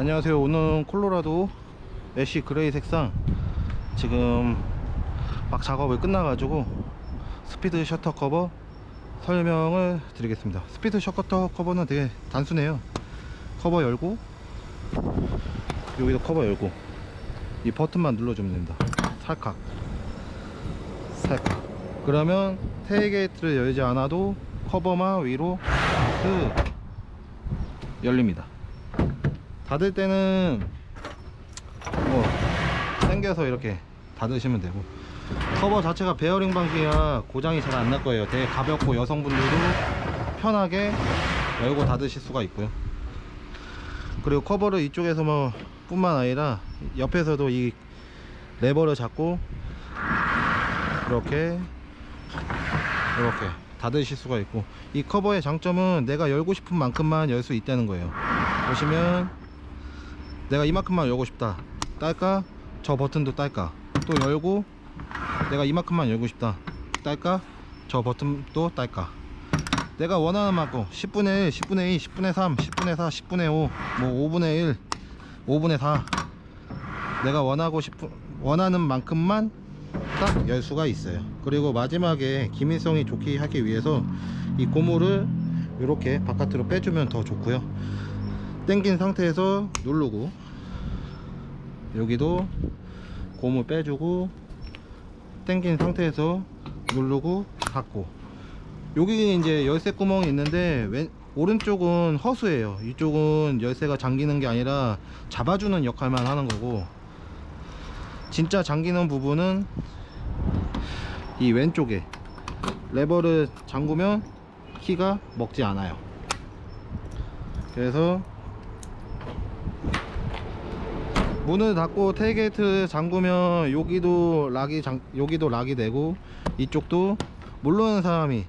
안녕하세요. 오늘 콜로라도 애쉬 그레이 색상 지금 막 작업이 끝나 가지고 스피드 셔터 커버 설명을 드리겠습니다. 스피드 셔터 커버는 되게 단순해요. 커버 열고 여기도 커버 열고 이 버튼만 눌러주면 됩니다. 살칵 살칵 그러면 테일게이트를 열지 않아도 커버만 위로 슥 열립니다 닫을 때는 뭐 당겨서 이렇게 닫으시면 되고. 커버 자체가 베어링 방식이라 고장이 잘 안 날 거예요. 되게 가볍고 여성분들도 편하게 열고 닫으실 수가 있고요. 그리고 커버를 이쪽에서 뭐 뿐만 아니라 옆에서도 이 레버를 잡고 이렇게 이렇게 닫으실 수가 있고. 이 커버의 장점은 내가 열고 싶은 만큼만 열 수 있다는 거예요. 보시면 내가 이만큼만 열고 싶다. 딸까? 저 버튼도 딸까? 또 열고 내가 이만큼만 열고 싶다. 딸까? 저 버튼도 딸까? 내가 원하는 만큼 10분의 1 10분의 2 10분의 3 10분의 4 10분의 5 뭐 5분의 1 5분의 4 내가 원하고 싶은 원하는 만큼만 딱 열 수가 있어요. 그리고 마지막에 기밀성이 좋게 하기 위해서 이 고무를 이렇게 바깥으로 빼주면 더 좋고요. 당긴 상태에서 누르고 여기도 고무 빼주고 당긴 상태에서 누르고 닫고. 여기 이제 열쇠 구멍이 있는데 왼 오른쪽은 허수예요. 이쪽은 열쇠가 잠기는 게 아니라 잡아주는 역할만 하는 거고. 진짜 잠기는 부분은 이 왼쪽에 레버를 잠그면 키가 먹지 않아요. 그래서 문을 닫고 테일게이트 잠그면 여기도 락이 잠, 여기도 락이 되고 이쪽도 모르는 사람이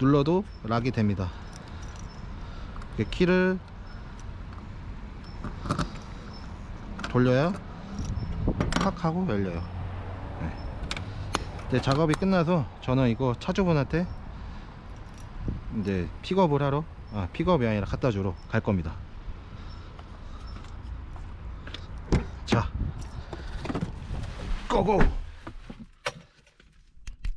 눌러도 락이 됩니다. 키를 돌려야 탁 하고 열려요. 네. 이제 작업이 끝나서 저는 이거 차주분한테 이제 픽업을 하러 아 픽업이 아니라 갖다 주러 갈 겁니다 자 고고